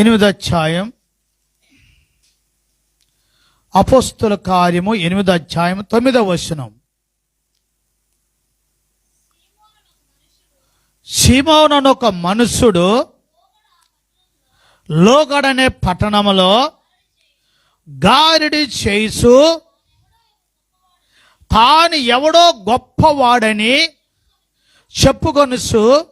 ఎనిమిది అధ్యాయం. అపోస్తుల కార్యము ఎనిమిది అధ్యాయం తొమ్మిదవ వచనం. సీమోన్ ఒక మనుషుడు లోగడనే పట్టణములో గారిడి చేసు తాను ఎవడో గొప్పవాడని చెప్పుకొనుసు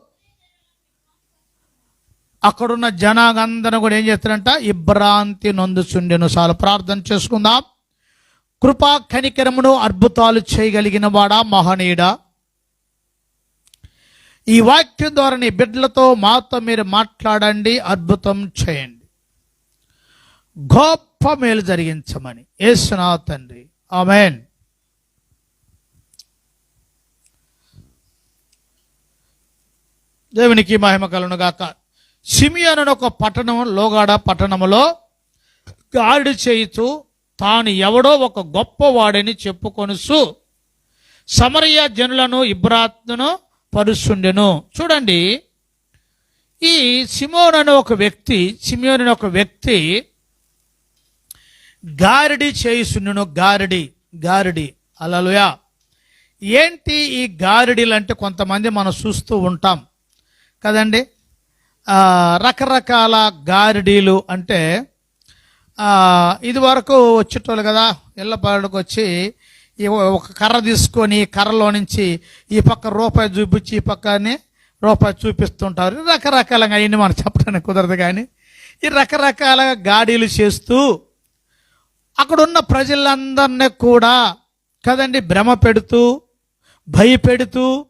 అక్కడున్న జనాందరం కూడా ఏం చేస్తారంట? ఇబ్రాంతి నొందుచుండెను. చాలా ప్రార్థన చేసుకుందాం. కృపా కనికరమును అద్భుతాలు చేయగలిగిన వాడా మహనీయుడ. ఈ వాక్యం ద్వారా నీ బిడ్డలతో మాతో మీరు మాట్లాడండి అద్భుతం చేయండి. గొప్ప మేలు జరిగించమని. ఏసునా తండ్రి. ఆమెన్. దేవునికి మహిమ కలను గాక సిమియన్ ఒక పట్టణం లోగాడ పట్టణములో గాడి చేయుతూ తాను ఎవడో ఒక గొప్పవాడని చెప్పుకొనుసు సమరయ్య జనులను ఇబ్రాత్ను పరుస్తుండెను. చూడండి ఈ సిమోన్ అనే ఒక వ్యక్తి సిమియోన్ అనే ఒక వ్యక్తి గారిడి చేయిస్తుండెను గారిడి గారిడి. అలలుయా. ఏంటి ఈ గారిడిలు అంటే కొంతమంది మనం చూస్తూ ఉంటాం. కదండి? రకరకాల గారిడీలు అంటే ఇది వరకు వచ్చేటోళ్ళు కదా ఇళ్ళపాడుకు వచ్చి ఈ ఒక కర్ర తీసుకొని కర్రలో నుంచి ఈ పక్క రూపాయి చూపించి ఈ పక్కనే రూపాయి చూపిస్తుంటారు. రకరకాలుగా అవన్నీ మనం చెప్పడానికి కుదరదు కానీ ఈ రకరకాల గాడీలు చేస్తూ అక్కడున్న ప్రజలందరినీ కూడా కదండి భ్రమ పెడుతూ భయపెడుతూ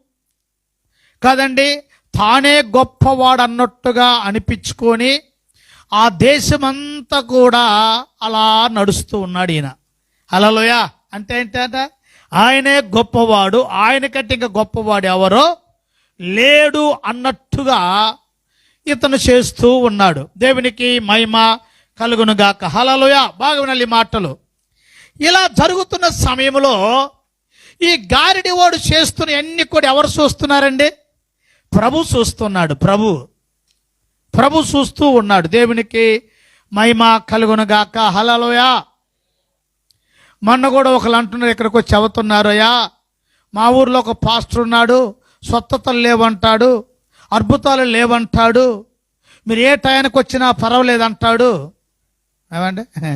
కదండి తానే గొప్పవాడు అన్నట్టుగా అనిపించుకొని ఆ దేశమంతా కూడా అలా నడుస్తూ ఉన్నాడు ఈయన. అలలోయ అంటే ఏంటంట? ఆయనే గొప్పవాడు ఆయనకంటే ఇంకా గొప్పవాడు ఎవరో లేడు అన్నట్టుగా ఇతను చేస్తూ ఉన్నాడు. దేవునికి మహిమ కలుగునుగాక హలలోయ బాగా వినాలి మాటలు. ఇలా జరుగుతున్న సమయంలో ఈ గారిడివాడు చేస్తున్న అన్ని కూడా ఎవరు చూస్తున్నారండి? ప్రభు చూస్తున్నాడు ప్రభు. ప్రభు చూస్తూ ఉన్నాడు. దేవునికి మహిమ కలుగునుగాక. హలలోయా మొన్న కూడా ఒకరు అంటున్నారు ఇక్కడికి వచ్చి చెబుతున్నారయ్యా మా ఊర్లో ఒక పాస్టర్ ఉన్నాడు స్వత్తతలు లేవంటాడు అద్భుతాలు లేవంటాడు. మీరు ఏ టయానికి వచ్చినా పర్వాలేదంటాడు. ఏమండి?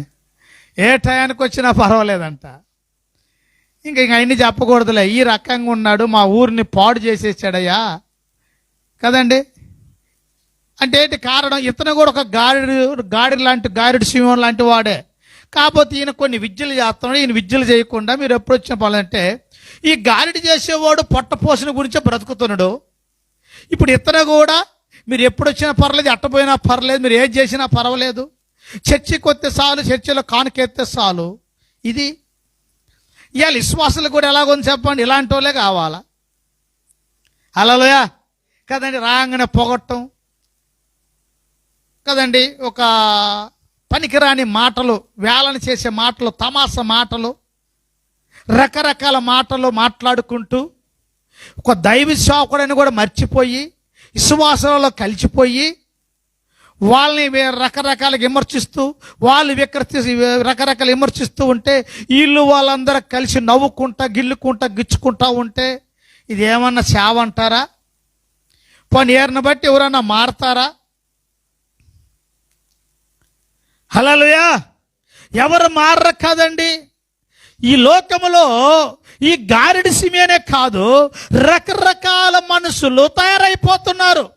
ఏ టయానికి వచ్చినా పర్వాలేదంట. ఇంకా ఇంక అన్ని చెప్పకూడదులే. ఈ రకంగా ఉన్నాడు మా ఊరిని పాడు చేసేసాడయ్యా. కదండి? అంటే ఏంటి కారణం? ఇతను కూడా ఒక గాడి గాడి లాంటి గాడిడి సింహం లాంటి వాడే. కాకపోతే ఈయన కొన్ని విద్యలు చేస్తున్నాడు. ఈయన విద్యలు చేయకుండా మీరు ఎప్పుడు వచ్చిన పనులంటే ఈ గాడిడి చేసేవాడు పొట్టపోసిన గురించే బ్రతుకుతున్నాడు. ఇప్పుడు ఇతను కూడా మీరు ఎప్పుడు వచ్చినా పర్లేదు అట్టపోయినా పర్లేదు మీరు ఏది చేసినా పర్వాలేదు. చర్చికి వస్తే చాలు చర్చిలో కానుకెత్తే చాలు. ఇది ఇవాళ విశ్వాసాలు కూడా ఎలాగొని చెప్పండి. ఇలాంటి వాళ్ళే కావాలా? అలలోయా కదండి రాగానే పొగట్టం. కదండి ఒక పనికిరాని మాటలు వేళన చేసే మాటలు తమాస మాటలు రకరకాల మాటలు మాట్లాడుకుంటూ ఒక దైవ సేవకుడని కూడా మర్చిపోయి విశ్వాసంలో కలిసిపోయి వాళ్ళని రకరకాల విమర్శిస్తూ వాళ్ళు వికృతి రకరకాల విమర్శిస్తూ ఉంటే వీళ్ళు వాళ్ళందరూ కలిసి నవ్వుకుంటా గిల్లుకుంటా గిచ్చుకుంటా ఉంటే ఇది ఏమన్నా సేవ అంటారా? పోనీ ఏరిని బట్టి ఎవరన్నా మారతారా? హలలుయా ఎవరు మారరు కాదండి? ఈ లోకములో ఈ గారిడి సిమేనే కాదు రకరకాల మనుషులు తయారైపోతున్నారు.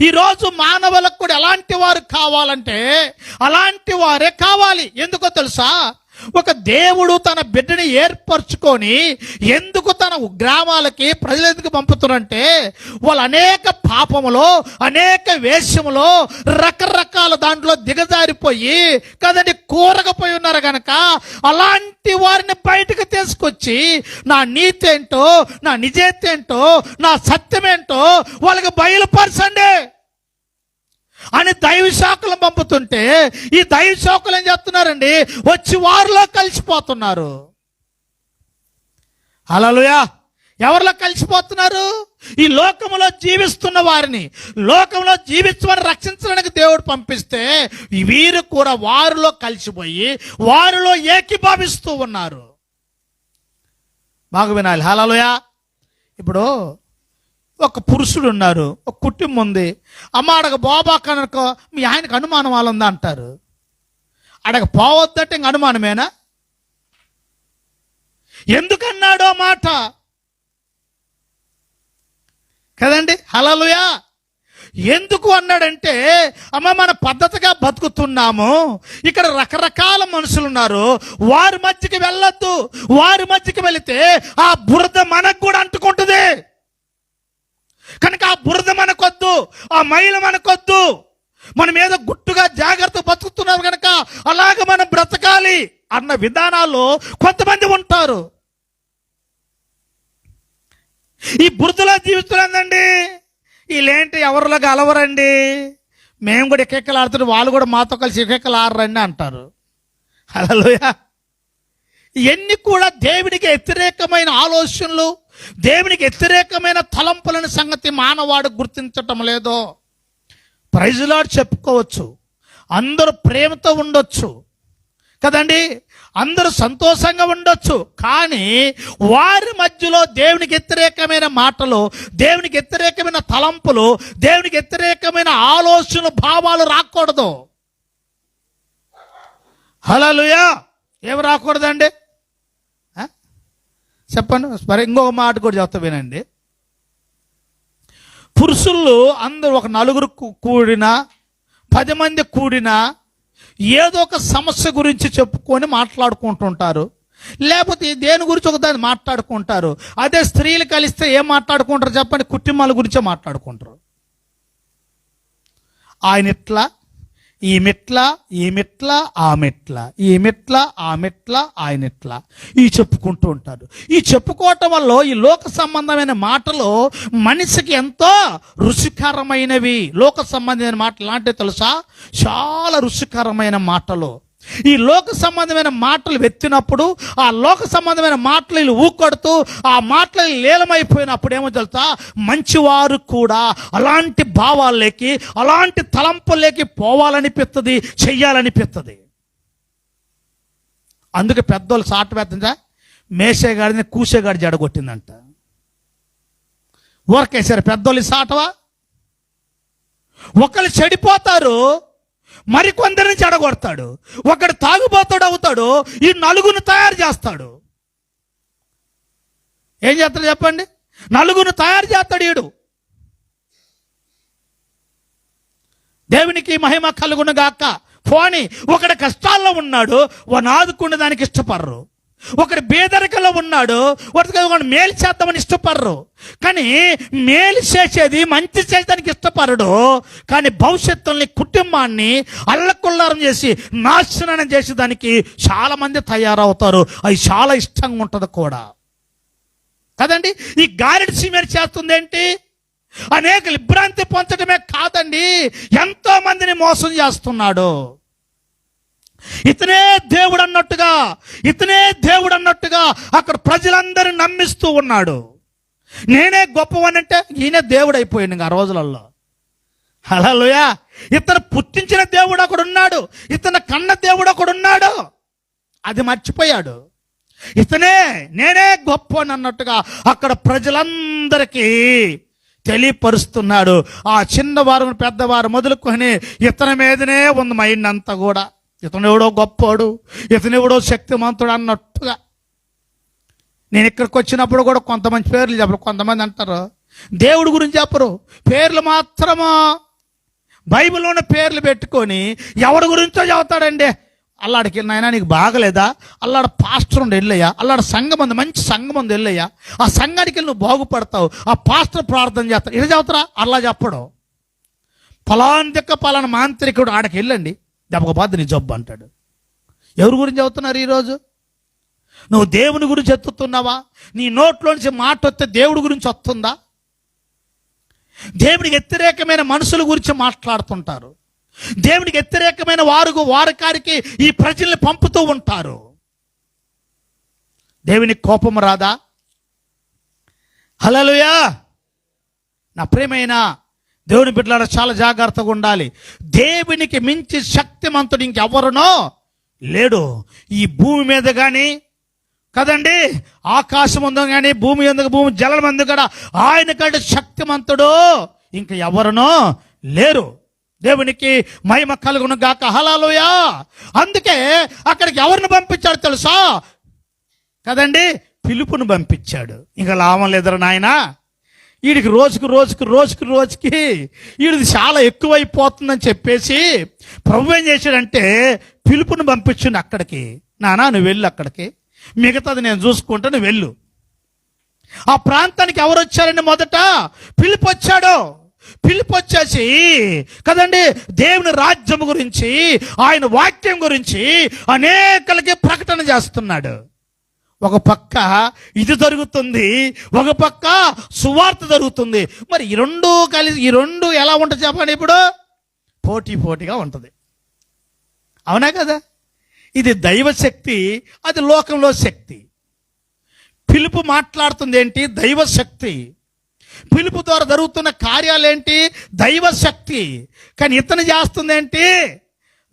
ఈరోజు మానవులకు కూడా ఎలాంటి వారు కావాలంటే అలాంటి వారే కావాలి. ఎందుకో తెలుసా? ఒక దేవుడు తన బిడ్డని ఏర్పరచుకొని ఎందుకు తన గ్రామాలకి ప్రజలు ఎందుకు పంపుతున్నారంటే వాళ్ళు అనేక పాపములో అనేక వేషములో రకరకాల దాంట్లో దిగజారిపోయి కదండి కూరకపోయి ఉన్నారు కనుక అలాంటి వారిని బయటకు తీసుకొచ్చి నా నీతి ఏంటో నా నిజేత ఏంటో నా సత్యమేంటో వాళ్ళకి బయలుపరచండి. అని దైవ శాఖలు పంపుతుంటే ఈ దైవ శాఖలు ఏం చేస్తున్నారండి? వచ్చి వారిలో కలిసిపోతున్నారు. అలలుయా ఎవరిలో కలిసిపోతున్నారు? ఈ లోకంలో జీవిస్తున్న వారిని. లోకంలో జీవించమని రక్షించడానికి దేవుడు పంపిస్తే వీరు కూడా వారిలో కలిసిపోయి వారిలో ఏకీభావిస్తూ ఉన్నారు. బాగు వినాలి. హలలుయా ఇప్పుడు ఒక పురుషుడు ఉన్నారు ఒక కుటుంబం ఉంది. అమ్మ అడగ బాబా కనుక మీ ఆయనకు అనుమానం వాళ్ళందా? అంటారు. అడగ పోవద్దంటే ఇంక అనుమానమేనా? ఎందుకన్నాడో మాట? కదండి? హలలుయా ఎందుకు అన్నాడంటే అమ్మ మన పద్ధతిగా బతుకుతున్నాము. ఇక్కడ రకరకాల మనుషులు ఉన్నారు. వారి మధ్యకి వెళ్ళొద్దు. వారి మధ్యకి వెళితే ఆ బురద మనకు కూడా అంటుకుంటుంది. కనుక ఆ బురద మనకొద్దు ఆ మైల మనకొద్దు. మన మీద గుట్టుగా జాగ్రత్త బతుకుతున్నారు కనుక అలాగ మనం బ్రతకాలి అన్న విధానాల్లో కొంతమంది ఉంటారు. ఈ బురదలో జీవిస్తున్నారండి వీళ్ళేంటి ఎవరిలో గలవరండి మేము కూడా ఎక్కెక్కలు ఆడుతుంటే వాళ్ళు కూడా మాతో కలిసి ఎక్కెక్కలు ఆడరండి అంటారు. హలోయ ఇవన్నీ కూడా దేవుడికి వ్యతిరేకమైన ఆలోచనలు. దేవునికి వ్యతిరేకమైన తలంపులని సంగతి మానవాడు గుర్తించటం లేదో? ప్రైజులాడు చెప్పుకోవచ్చు. అందరూ ప్రేమతో ఉండొచ్చు. కదండి? అందరూ సంతోషంగా ఉండొచ్చు. కానీ వారి మధ్యలో దేవునికి వ్యతిరేకమైన మాటలు దేవునికి వ్యతిరేకమైన తలంపులు దేవునికి వ్యతిరేకమైన ఆలోచన భావాలు రాకూడదు. హలోయా ఏమి రాకూడదండి? చెప్పండి. మరి ఇంకొక మాట కూడా చెప్తా వినండి. పురుషులు అందరూ ఒక నలుగురు కూడిన పది మంది కూడిన ఏదో ఒక సమస్య గురించి చెప్పుకొని మాట్లాడుకుంటుంటారు. లేకపోతే దేని గురించి ఒక దాన్ని మాట్లాడుకుంటారు. అదే స్త్రీలు కలిస్తే ఏం మాట్లాడుకుంటారు చెప్పండి. కుటుంబాల గురించే మాట్లాడుకుంటారు. ఆయన ఇట్లా ఈ మెట్ల ఈ మెట్ల ఆ మెట్ల. ఈ మెట్ల ఆ మెట్ల ఆయన ఎట్ల ఈ చెప్పుకుంటూ ఉంటారు ఈ చెప్పుకోవటం వల్ల ఈ లోక సంబంధమైన మాటలు మనిషికి ఎంతో రుచికరమైనవి. లోక సంబంధమైన మాటలు అంటే తెలుసా? చాలా రుచికరమైన మాటలు. ఈ లోక సంబంధమైన మాటలు వెత్తినప్పుడు ఆ లోక సంబంధమైన మాటలు వీళ్ళు ఊకొడుతూ ఆ మాటలు లీలమైపోయినప్పుడు ఏమో తెలుసా? మంచివారు కూడా అలాంటి భావాల్లోకి అలాంటి తలంపులేకి పోవాలనిపిస్తుంది చెయ్యాలనిపిస్తుంది అందుకే పెద్దోళ్ళు సాట పెద్దంగా మేసేగాడిని కూసేగాడి జడగొట్టిందంట ఊరకేశారు పెద్దోళ్ళు సాటవా? ఒకళ్ళు చెడిపోతారు మరికొందరిని చెడగొడతాడు. ఒకడు తాగుబోతాడు అవుతాడు ఈ నలుగురిని తయారు చేస్తాడు. ఏం చేస్తాడు చెప్పండి? నలుగురిని తయారు చేస్తాడు ఈడు. దేవునికి మహిమ కలుగును గాక. పోని ఒకడు కష్టాల్లో ఉన్నాడు వాడు ఆదుకుండా దానికి ఇష్టపడరు. ఒకడు బేదరికలో ఉన్నాడు వాడికి ఒకడు మేలు చేద్దామని ఇష్టపడరు. కానీ మేలు చేసేది మంచి చేయడానికి ఇష్టపడడు. కానీ భవిష్యత్తుని కుటుంబాన్ని అల్లకుల్లారం చేసి నాశనం చేసేదానికి చాలా మంది తయారవుతారు. అది చాలా ఇష్టంగా ఉంటుంది కూడా. కదండి? ఈ గారెడ్ సిమెంట్ చేస్తుంది ఏంటి? అనేక విభ్రాంతి పొందడమే కాదండి. ఎంతో మందిని మోసం చేస్తున్నాడు. ఇతనే దేవుడు అన్నట్టుగా ఇతనే దేవుడు అన్నట్టుగా అక్కడ ప్రజలందరిని నమ్మిస్తూ ఉన్నాడు. నేనే గొప్పవనంటే ఈయనే దేవుడు అయిపోయాడు ఆ రోజులలో హలోయా ఇతను పుట్టించిన దేవుడు అక్కడ ఉన్నాడు. ఇతను కన్న దేవుడు అక్కడ ఉన్నాడు. అది మర్చిపోయాడు. ఇతనే నేనే గొప్ప అన్నట్టుగా అక్కడ ప్రజలందరికీ తెలియపరుస్తున్నాడు. ఆ చిన్నవారు పెద్దవారు మొదలుకొని ఇతని మీదనే ఉంది మైండ్ అంతా కూడా. ఇతను ఎవడో గొప్పోడు ఇతను ఎవడో శక్తిమంతుడు అన్నట్టుగా. నేను ఇక్కడికి వచ్చినప్పుడు కూడా కొంతమంది పేర్లు చెప్పరు. కొంతమంది అంటారు దేవుడి గురించి చెప్పరు. పేర్లు మాత్రమా? బైబిల్లో ఉన్న పేర్లు పెట్టుకొని ఎవడి గురించో చెబుతాడండి. అల్లాడికి నాయన నీకు బాగలేదా? అల్లాడ పాస్టర్ ఉండి వెళ్ళయ్యా. అల్లాడ సంఘం ఉంది మంచి సంఘం ఉంది వెళ్ళయ్యా. ఆ సంఘానికి వెళ్ళి నువ్వు బాగుపడతావు. ఆ పాస్టర్ ప్రార్థన చేస్తాడు. ఇది చదువుతారా అల్లా చెప్పడు. పలాన్ దిక్క పలానా మాంత్రికుడు ఆడకి వెళ్ళండి. దెబ్బకపోతే నీ జబ్బు అంటాడు. ఎవరి గురించి చెబుతున్నారు ఈరోజు? నువ్వు దేవుని గురించి ఎత్తుతున్నావా? నీ నోట్లోంచి మాట వస్తే దేవుడి గురించి వస్తుందా? దేవునికి వ్యతిరేకమైన మనుషుల గురించి మాట్లాడుతుంటారు. దేవునికి వ్యతిరేకమైన వారు వారికారికి ఈ ప్రజల్ని పంపుతూ ఉంటారు. దేవునికి కోపం రాదా? హలలుయా నా ప్రేమైన దేవుని బిడ్డలాడ చాలా జాగ్రత్తగా ఉండాలి. దేవునికి మించి శక్తిమంతుడు ఇంకెవరునో లేడు. ఈ భూమి మీద కానీ కదండి? ఆకాశం ఉందో కానీ భూమి ఎందుకు భూమి జలం ఎందుకు కూడా? ఆయన కంటే శక్తిమంతుడు ఇంక ఎవరునో లేరు. దేవునికి మహిమ కలుగును గాక. హలాలుయా అందుకే అక్కడికి ఎవరిని పంపించాడు తెలుసా? కదండి? పిలుపును పంపించాడు. ఇంకా లాభం లేదురా నాయనా. వీడికి రోజుకు రోజుకు రోజుకు రోజుకి వీడిది చాలా ఎక్కువైపోతుందని చెప్పేసి ప్రభు ఏం చేశాడంటే పిలుపుని పంపించిండు అక్కడికి. నానా నువ్వు వెళ్ళు అక్కడికి. మిగతాది నేను చూసుకుంటా నువ్వు వెళ్ళు. ఆ ప్రాంతానికి ఎవరు వచ్చారండి మొదట? పిలుపు వచ్చాడు. పిలుపు వచ్చేసి కదండి దేవుని రాజ్యం గురించి ఆయన వాక్యం గురించి అనేకలకి ప్రకటన చేస్తున్నాడు. ఒక పక్క ఇది జరుగుతుంది ఒక పక్క సువార్త జరుగుతుంది. మరి ఈ రెండు కలిసి ఈ రెండు ఎలా ఉంటుంది చెప్పండి ఇప్పుడు? పోటీ పోటీగా ఉంటుంది. అవునా కదా? ఇది దైవ శక్తి అది లోకంలో శక్తి. పిలుపు మాట్లాడుతుంది ఏంటి? దైవ శక్తి. పిలుపు ద్వారా జరుగుతున్న కార్యాలేంటి దైవ శక్తి. కానీ ఇతను చేస్తుంది ఏంటి?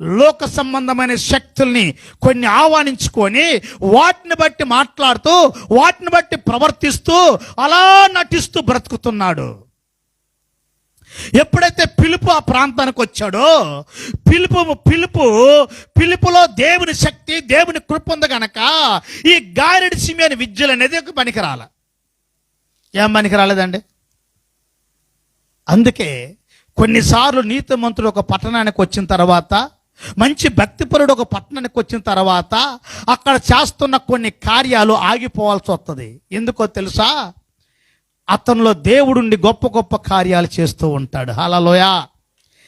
లోక సంబంధమైన శక్తుల్ని కొన్ని ఆహ్వానించుకొని వాటిని బట్టి మాట్లాడుతూ వాటిని బట్టి ప్రవర్తిస్తూ అలా నటిస్తూ బ్రతుకుతున్నాడు. ఎప్పుడైతే పిలుపు ఆ ప్రాంతానికి వచ్చాడో పిలుపు పిలుపు పిలుపులో దేవుని శక్తి దేవుని కృప ఉంది గనక ఈ గారెడి సిమియని విద్యలు అనేది ఒక పనికిరాల. ఏం పనికి రాలేదండి అందుకే కొన్నిసార్లు నీతిమంతుడు ఒక పట్టణానికి వచ్చిన తర్వాత మంచి భక్తిపరుడు ఒక పట్టణానికి వచ్చిన తర్వాత అక్కడ చేస్తున్న కొన్ని కార్యాలు ఆగిపోవాల్సి వస్తుంది. ఎందుకో తెలుసా? అతనిలో దేవుడుండి గొప్ప గొప్ప కార్యాలు చేస్తూ ఉంటాడు. హలలోయ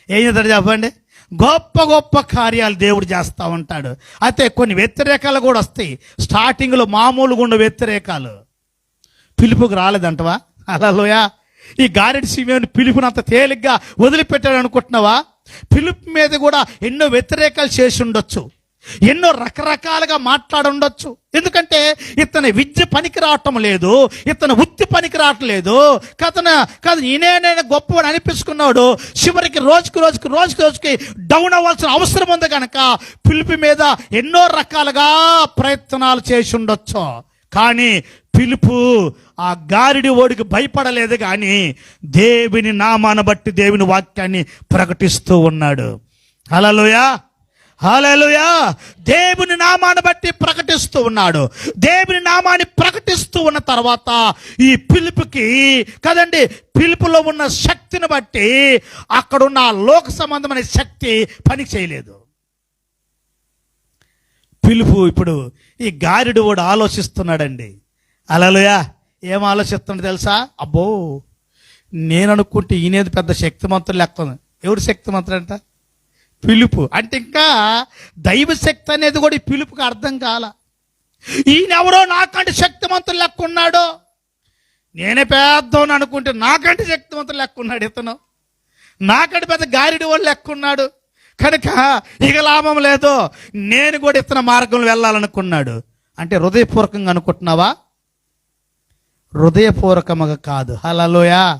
ఏం చేస్తాడు చెప్పండి? గొప్ప గొప్ప కార్యాలు దేవుడు చేస్తూ ఉంటాడు. అయితే కొన్ని వ్యతిరేకాలు కూడా వస్తాయి. స్టార్టింగ్లో మామూలుగా ఉండే వ్యతిరేకాలు. పిలుపుకు రాలేదంటవా? హలలోయ ఈ గారెడి సిమియోని పిలుపునంత తేలిగ్గా వదిలిపెట్టాడు అనుకుంటున్నావా? పిలుపు మీద కూడా ఎన్నో వ్యతిరేకాలు చేసి ఉండొచ్చు. ఎన్నో రకరకాలుగా మాట్లాడుండొచ్చు ఎందుకంటే ఇతని విద్య పనికి రావటం లేదు ఇతను వృత్తి పనికి రావట్లేదు కథన కథ ఈయనైనా గొప్పవాడు అనిపించుకున్నాడు. చివరికి రోజుకి రోజుకి రోజుకి రోజుకి డౌన్ అవ్వాల్సిన అవసరం ఉంది కనుక పిలుపు మీద ఎన్నో రకాలుగా ప్రయత్నాలు చేసి ఉండొచ్చు. కానీ పిలుపు ఆ గారిడి ఓడికి భయపడలేదు కానీ దేవుని నామాన బట్టి దేవుని వాక్యాన్ని ప్రకటిస్తూ ఉన్నాడు. హలలుయా హలలుయా దేవుని నామాన్ని బట్టి ప్రకటిస్తూ ఉన్నాడు. దేవుని నామాన్ని ప్రకటిస్తూ ఉన్న తర్వాత ఈ పిలుపుకి కదండి పిలుపులో ఉన్న శక్తిని బట్టి అక్కడున్న లోక సంబంధమైన శక్తి పని చేయలేదు. పిలుపు ఇప్పుడు ఈ గారిడు కూడా ఆలోచిస్తున్నాడండి. అలలుయా ఏం ఆలోచిస్తుంది తెలుసా? అబ్బో నేను అనుకుంటే ఈయనేది పెద్ద శక్తిమంతులు లెక్క ఎవరు ఎవడు శక్తిమంతుడు అంట? పిలుపు. అంటే ఇంకా దైవ శక్తి అనేది కూడా ఈ పిలుపుకి అర్థం కాల. ఈయనెవరో నాకంటే శక్తిమంతులు లెక్క ఉన్నాడు? నేనే పెద్దోని అనుకుంటే నాకంటే శక్తివంతులు లెక్క ఉన్నాడు ఇతను. నాకంటే పెద్ద గారిడి వాళ్ళు లెక్క ఉన్నాడు. కనుక ఇక లాభం లేదు. నేను కూడా ఇతని మార్గంలో వెళ్ళాలనుకున్నాడు. అంటే హృదయపూర్వకంగా అనుకుంటున్నావా? హృదయపూర్వకముగా కాదు. హలలోయా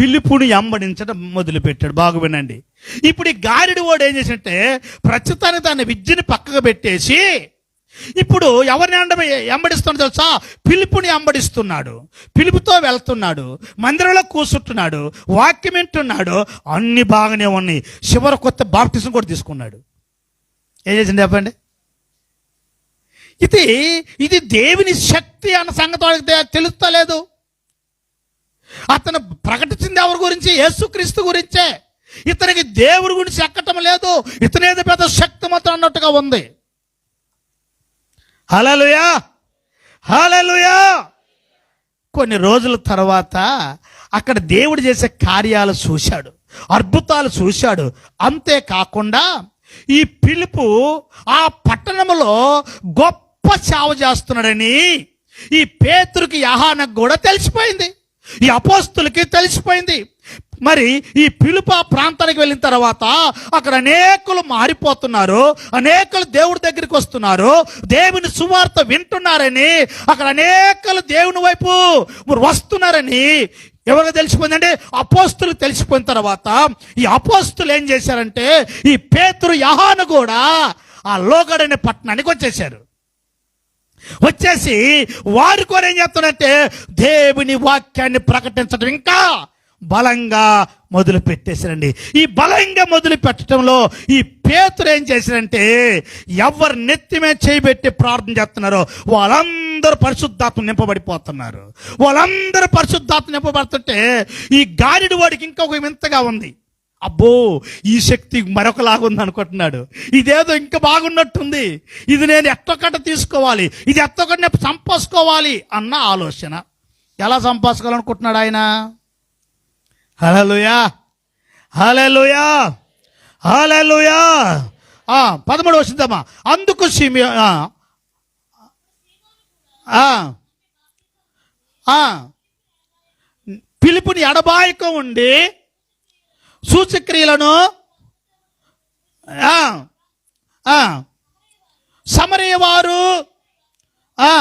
పిలుపుని ఎంబడించడం మొదలుపెట్టాడు. బాగు వినండి. ఇప్పుడు ఈ గారిడి వాడు ఏం చేసినట్టే ప్రస్తుతానికి తన విద్యని పక్కకు పెట్టేసి ఇప్పుడు ఎవరిని ఎండ ఎంబడిస్తున్నాడు తెలుసా? పిలుపుని ఎంబడిస్తున్నాడు. పిలుపుతో వెళ్తున్నాడు. మందిరంలో కూర్చుంటున్నాడు. వాక్యం వింటున్నాడు. అన్ని బాగానే ఉన్నాయి. చివరి కొత్త బాప్టిజం కూడా తీసుకున్నాడు. ఏం చేసింది చెప్పండి? ఇది ఇది దేవుని శక్తి అన్న సంగతి వాళ్ళకి తెలుస్తలేదు అతను ప్రకటించింది ఎవరి గురించి? యేసుక్రీస్తు గురించే. ఇతనికి దేవుడి గురించి ఎక్కటం లేదు. ఇతనేది పెద్ద శక్తిమంతం అన్నట్టుగా ఉంది. హలలుయా హలలుయా కొన్ని రోజుల తర్వాత అక్కడ దేవుడు చేసే కార్యాలు చూశాడు. అద్భుతాలు చూశాడు. అంతేకాకుండా ఈ పిలుపు ఆ పట్టణంలో గొప్ప సేవ చేస్తున్నాడని ఈ పేతురికి యహానకు కూడా తెలిసిపోయింది. ఈ అపోస్తులకి తెలిసిపోయింది. మరి ఈ పిలుప ప్రాంతానికి వెళ్ళిన తర్వాత అక్కడ అనేకులు మారిపోతున్నారు. అనేకులు దేవుడి దగ్గరికి వస్తున్నారు. దేవుని సువార్త వింటున్నారని అక్కడ అనేకలు దేవుని వైపు వస్తున్నారని ఎవరికి తెలిసిపోయిందంటే అపోస్తులు తెలిసిపోయిన తర్వాత ఈ అపోస్తులు ఏం చేశారంటే ఈ పేతురు యహాను కూడా ఆ లోగడనే పట్టణానికి వచ్చేసారు వచ్చేసి వారు కూడా ఏం చేస్తున్నారంటే దేవుని వాక్యాన్ని ప్రకటించడం. ఇంకా బలంగా మొదలు పెట్టేశారండి. ఈ బలంగా మొదలు పెట్టడంలో ఈ పేతురు ఏం చేశారంటే ఎవరు నెత్తిమే చేయబెట్టి ప్రార్థన చేస్తున్నారో వాళ్ళందరూ పరిశుద్ధాత్మ నింపబడిపోతున్నారు. వాళ్ళందరూ పరిశుద్ధాత్మ నింపబడుతుంటే ఈ గాలిడి వాడికి ఇంకొక వింతగా ఉంది. అబ్బో ఈ శక్తి మరొకలాగుంది అనుకుంటున్నాడు ఇదేదో ఇంకా బాగున్నట్టుంది. ఇది నేను ఎట్టొక్కట తీసుకోవాలి. ఇది ఎట్టొక్కటి నేను సంపాసుకోవాలి అన్న ఆలోచన. ఎలా సంపాసుకోవాలనుకుంటున్నాడు ఆయన? హలలుయా హలలుయా హలలుయా ఆ, పదమూడు వచ్చిందమ్మా అందుకు సిమి పిలుపుని ఎడబాయక ఉండి సూచక్రియలను సమరయ వారు ఆ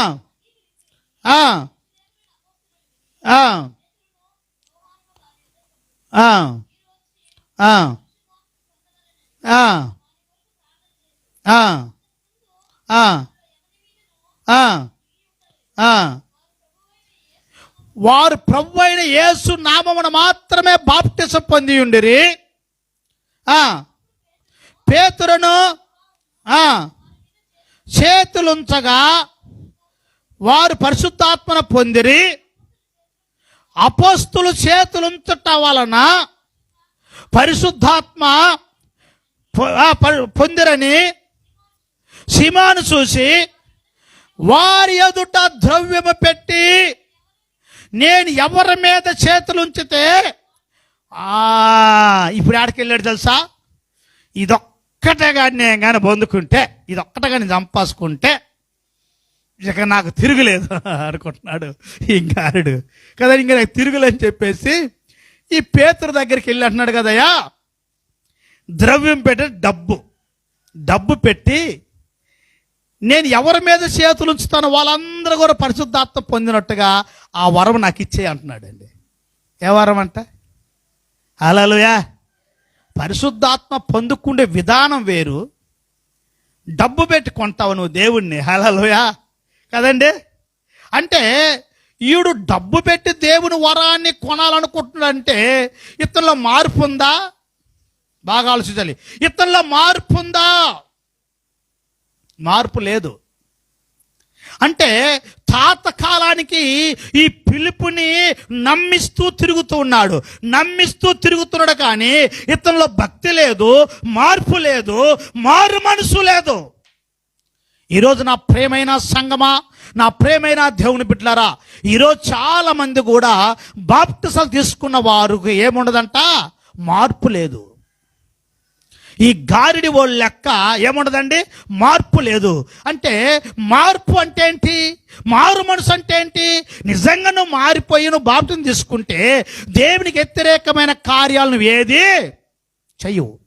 వారు ప్రభు అయిన యేసు నామమున మాత్రమే బాప్టిజం పొంది ఉండిరి. పేతురును చేతులుంచగా వారు పరిశుద్ధాత్మను పొందిరి. అపోస్తులు చేతులుంచట వలన పరిశుద్ధాత్మ పొ- పొందిరని సిమాను చూసి వారి ఎదుట ద్రవ్యము పెట్టి నేను ఎవరి మీద చేతులు ఉంచితే ఇప్పుడు ఆడికి వెళ్ళాడు తెలుసా? ఇదొక్కటే కానీ నేను కానీ పొందుకుంటే ఇదొక్కటే కానీ చంపాసుకుంటే ఇక నాకు తిరుగులేదు అనుకుంటున్నాడు ఇంకాడు కదా ఇంకా నాకు తిరుగులేని చెప్పేసి ఈ పేతురు దగ్గరికి వెళ్ళి అంటున్నాడు కదయ్యా ద్రవ్యం పెట్టి డబ్బు డబ్బు పెట్టి నేను ఎవరి మీద చేతులు ఉంచుతానో వాళ్ళందరూ కూడా పరిశుద్ధాత్మ పొందినట్టుగా ఆ వరం నాకు ఇచ్చే అంటున్నాడండి. ఏ వరం అంట? అలాలుయా పరిశుద్ధాత్మ పొందుకుండే విధానం వేరు. డబ్బు పెట్టి కొంటావు నువ్వు దేవుణ్ణి. హలలుయా కదండి? అంటే ఈడు డబ్బు పెట్టి దేవుని వరాన్ని కొనాలనుకుంటున్నాడంటే ఇతనిలో మార్పు ఉందా? బాగా ఆలోచించాలి. ఇతనిలో మార్పు ఉందా? మార్పు లేదు. అంటే తాత కాలానికి ఈ పిలుపుని నమ్మిస్తూ తిరుగుతూ ఉన్నాడు. నమ్మిస్తూ తిరుగుతున్నాడు కానీ ఇతనిలో భక్తి లేదు మార్పు లేదు మారు మనసు లేదు. ఈరోజు నా ప్రేమైన సంగమా నా ప్రేమైన దేవుని బిడ్డలారా ఈరోజు చాలా మంది కూడా బాప్టిసాలు తీసుకున్న వారికి ఏముండదంట? మార్పు లేదు. ఈ గారిడి వాళ్ళ లెక్క ఏముండదండి? మార్పు లేదు. అంటే మార్పు అంటే ఏంటి? మారు మనసు అంటే ఏంటి? నిజంగా నువ్వు మారిపోయి నువ్వు బాప్తిని తీసుకుంటే దేవునికి వ్యతిరేకమైన కార్యాలు నువ్వు ఏది చెయ్యవు.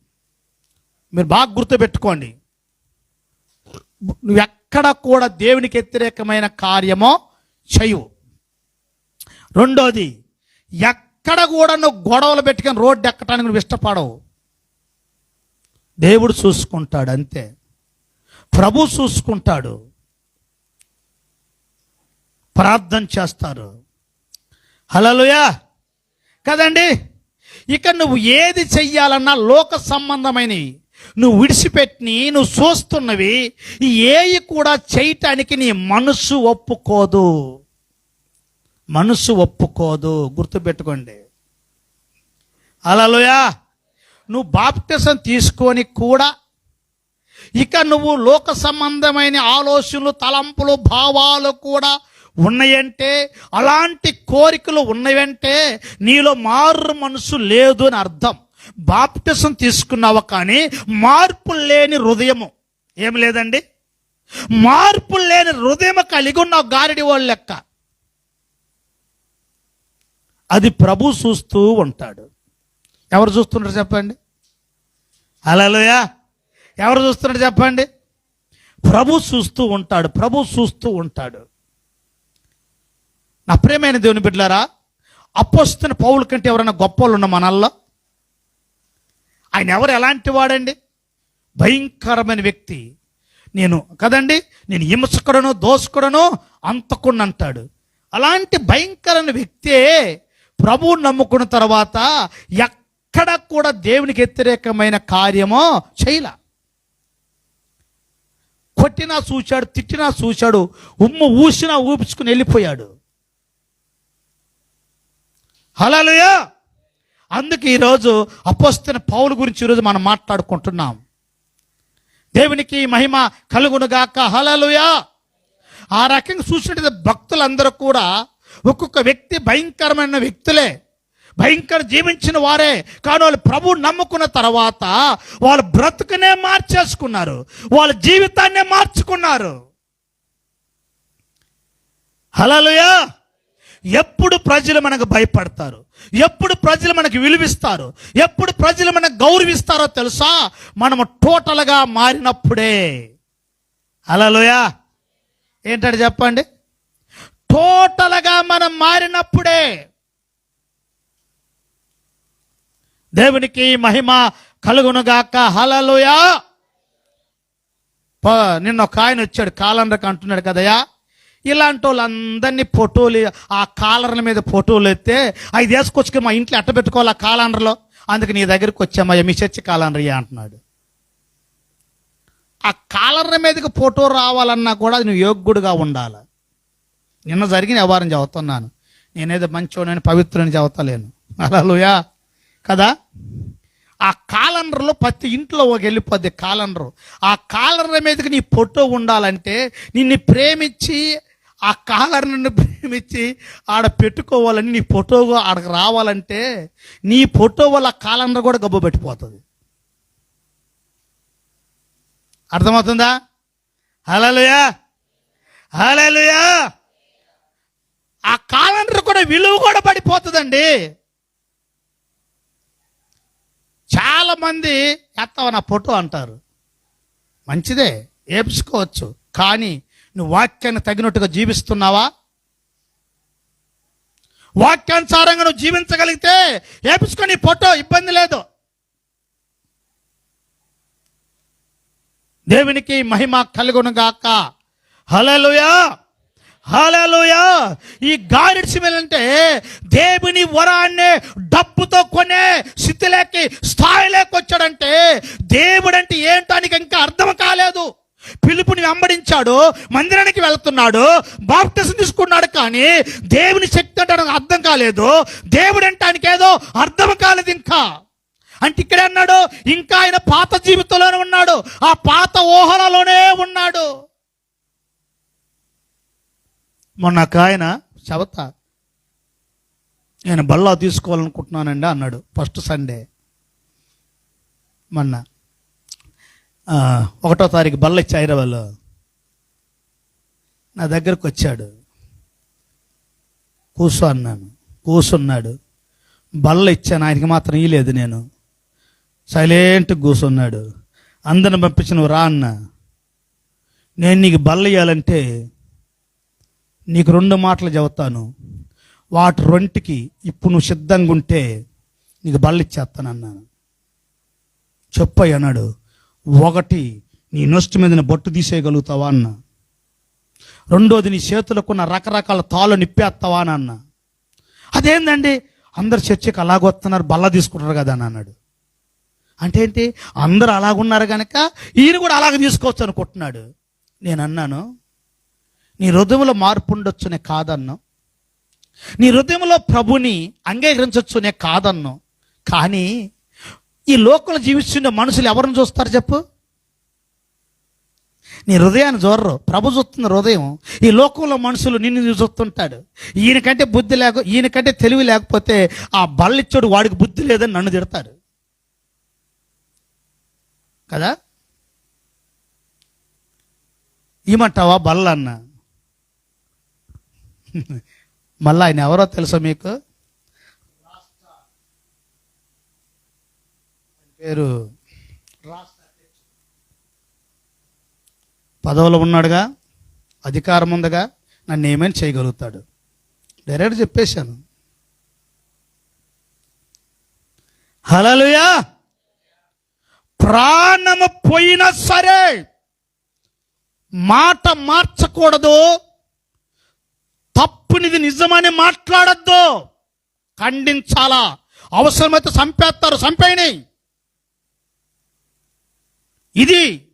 మీరు బాగా గుర్తుపెట్టుకోండి. నువ్వు ఎక్కడ కూడా దేవునికి వ్యతిరేకమైన కార్యమో చెయ్యవు. రెండోది ఎక్కడ కూడా నువ్వు గొడవలు పెట్టుకొని రోడ్డు ఎక్కడానికి నువ్వు ఇష్టపడవు. దేవుడు చూసుకుంటాడు అంతే. ప్రభు చూసుకుంటాడు. ప్రార్థన చేస్తారు. హలలుయా కదండి ఇక నువ్వు ఏది చెయ్యాలన్నా లోక సంబంధమైనవి. నువ్వు విడిచిపెట్టి నువ్వు చూస్తున్నవి ఏవి కూడా చేయటానికి నీ మనసు ఒప్పుకోదు. మనసు ఒప్పుకోదు. గుర్తుపెట్టుకోండి. అలలోయా నువ్వు బాప్టిజం తీసుకొని కూడా ఇక నువ్వు లోక సంబంధమైన ఆలోచనలు తలంపులు భావాలు కూడా ఉన్నాయంటే అలాంటి కోరికలు ఉన్నాయంటే నీలో మారు మనసు లేదు అని అర్థం. బాప్టిసం తీసుకున్నావు కానీ మార్పు లేని హృదయము. ఏం లేదండి? మార్పు లేని హృదయం కలిగి ఉన్న గారిడి వాళ్ళ లెక్క. అది ప్రభు చూస్తూ ఉంటాడు. ఎవరు చూస్తున్నారు చెప్పండి? హలోయా ఎవరు చూస్తున్నారు చెప్పండి? ప్రభు చూస్తూ ఉంటాడు ప్రభు చూస్తూ ఉంటాడు. నా ప్రేమైన దేవుని బిడ్డలారా అప్పొస్తున్న పౌలు కంటే ఎవరైనా గొప్పలు ఉన్న మనల్లో? ఆయన ఎవరు ఎలాంటి వాడండి? భయంకరమైన వ్యక్తి. నేను కదండి నేను హింసకుడను దోసుకుడను అంతకుండా అంటాడు అలాంటి భయంకరమైన వ్యక్తే ప్రభువు నమ్ముకున్న తర్వాత ఎక్కడ కూడా దేవునికి వ్యతిరేకమైన కార్యమో చేయల. కొట్టినా చూశాడు తిట్టినా చూశాడు ఉమ్ము ఊసినా ఊపించుకుని వెళ్ళిపోయాడు. హలోయా అందుకే ఈరోజు అపోస్తున్న పౌలు గురించి ఈరోజు మనం మాట్లాడుకుంటున్నాం. దేవునికి మహిమ కలుగునుగాక హలలుయా ఆ రకంగా చూసినట్టు భక్తులందరూ కూడా ఒక్కొక్క వ్యక్తి భయంకరమైన వ్యక్తులే. భయంకర జీవించిన వారే. కానీ వాళ్ళు ప్రభు నమ్ముకున్న తర్వాత వాళ్ళ బ్రతుకునే మార్చేసుకున్నారు. వాళ్ళ జీవితాన్నే మార్చుకున్నారు. హలలుయా ఎప్పుడు ప్రజలు మనకు భయపడతారు. ఎప్పుడు ప్రజలు మనకు విలువిస్తారు. ఎప్పుడు ప్రజలు మనకు గౌరవిస్తారో తెలుసా? మనము టోటల్గా మారినప్పుడే. అలలోయా ఏంటంటే చెప్పండి? టోటల్గా మనం మారినప్పుడే. దేవునికి మహిమ కలుగునుగాక. హలలుయా ప- నిన్న ఒక ఆయన వచ్చాడు కాలర్కి అంటున్నాడు కదయా ఇలాంటి వాళ్ళందరినీ ఫోటోలు ఆ కాలర్ల మీద ఫోటోలు ఎత్తే అవి తీసుకొచ్చుకొని మా ఇంట్లో అట్ట పెట్టుకోవాలి ఆ కాలండర్లో? అందుకే నీ దగ్గరికి వచ్చామయ్యా మీ చర్చి కాలండ్రయ్యా అంటున్నాడు. ఆ కాలర్ల మీదకి ఫోటో రావాలన్నా కూడా నువ్వు యోగ్యుడుగా ఉండాలి. నిన్న జరిగిన వ్యవహారం చదువుతున్నాను. నేనేదో మంచోడని పవిత్రుని చదువుతలేను. అలలుయా కదా? ఆ కాలండర్లో ప్రతి ఇంట్లో ఒక వెళ్ళిపోద్ది కాలండర్. ఆ కాలండర్ మీదకి నీ ఫోటో ఉండాలంటే నిన్ను ప్రేమించి ఆ కాలర్ని ప్రేమించి ఆడ పెట్టుకోవాలని నీ ఫోటో ఆడకు రావాలంటే నీ ఫోటో వల్ల ఆ కాలండర్ కూడా గబ్బు పెట్టిపోతుంది. అర్థమవుతుందా? హలలుయా హలలుయా ఆ కాలండర్ కూడా విలువ కూడా పడిపోతుందండి. చాలా మంది ఎత్తావు నా ఫోటో అంటారు. మంచిదే ఏపించుకోవచ్చు కానీ నువ్వు వాక్యాన్ని తగినట్టుగా జీవిస్తున్నావా? వాక్యానుసారంగా నువ్వు జీవించగలిగితే ఏపించుకొని ఫోటో ఇబ్బంది లేదు. దేవునికి మహిమ కలుగును గాక హలలుయా హలలుయా ఈ గారిడ్స్ అంటే దేవుని వరాన్ని డబ్బుతో కొనే స్థితిలోకి స్థాయిలోకి వచ్చాడంటే దేవుడు అంటే ఏంటానికి ఇంకా అర్థం కాలేదు. పిలుపుని వెంబడించాడు మందిరానికి వెళ్తున్నాడు బాప్టిజం తీసుకున్నాడు కానీ దేవుని శక్తి అంటే అర్థం కాలేదు. దేవుడు అంటే ఆయనకి ఏదో అర్థం కాలేదు ఇంకా. అంటే ఇక్కడే అన్నాడు ఇంకా ఆయన పాత జీవితంలోనే ఉన్నాడు ఆ పాత ఊహలలోనే ఉన్నాడు. మొన్న ఒక ఆయన చెబుతా నేను బల్లా తీసుకోవాలనుకుంటున్నానండి అన్నాడు ఫస్ట్ సండే మొన్న. ఒకటో తారీఖు బల్ల ఇచ్చి హైదరాబాద్లో. నా దగ్గరకు వచ్చాడు. కూర్చో అన్నాను. కూర్చున్నాడు బల్ల ఇచ్చాను ఆయనకి మాత్రం ఇయ్యలేదు నేను. సైలెంట్ కూర్చున్నాడు అందరిని పంపించి నువ్వు రా అన్న. నేను నీకు బల్ల ఇవ్వాలంటే నీకు రెండు మాటలు చెబుతాను. వాటి రొంటికి ఇప్పుడు నువ్వు సిద్ధంగా ఉంటే నీకు బల్ల ఇచ్చేస్తాను అన్నాను. చెప్పయ్య అన్నాడు. ఒకటి నీ నొస్టి మీద బొట్టు తీసేయగలుగుతావా అన్న. రెండోది నీ చేతులకున్న రకరకాల తాళ్ళు నిప్పేస్తావా అని అన్న. అదేందండి? అందరు చర్చకి అలాగొస్తున్నారు బల్ల తీసుకుంటారు కదా అని అన్నాడు. అంటే ఏంటి? అందరు అలాగున్నారు కనుక ఈయన కూడా అలాగ తీసుకోవచ్చు అనుకుంటున్నాడు. నేను అన్నాను నీ హృదయంలో మార్పు ఉండొచ్చునే కాదన్ను. నీ హృదయంలో ప్రభుని అంగీకరించవచ్చునే కాదన్ను. కానీ ఈ లోకంలో జీవిస్తున్న మనుషులు ఎవరిని చూస్తారు చెప్పు? నీ హృదయాన్ని చూడరు. ప్రభు చూస్తున్న హృదయం ఈ లోకంలో మనుషులు నిన్ను చూస్తుంటాడు. ఈయనకంటే బుద్ధి లేక ఈయనకంటే తెలివి లేకపోతే ఆ బల్లిచ్చోడు వాడికి బుద్ధి లేదని నన్ను తిడతాడు. కదా? ఏమంటావా బల్ల అన్నా మళ్ళా ఆయన ఎవరో తెలుసా మీకు? పేరు పదవులో ఉన్నాడుగా అధికారం ఉందిగా నన్ను ఏమైనా చేయగలుగుతాడు? డైరెక్ట్ చెప్పేశాను. హలలుయా ప్రాణము పోయినా సరే మాట మార్చకూడదు. తప్పునిది నిజమని మాట్లాడద్దు. ఖండించాలా? అవసరమైతే చంపేస్తారు చంపేయని. ఇది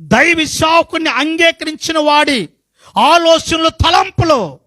దైవిశాకుని అంగీకరించిన వాడి ఆలోచనలు తలంపులు.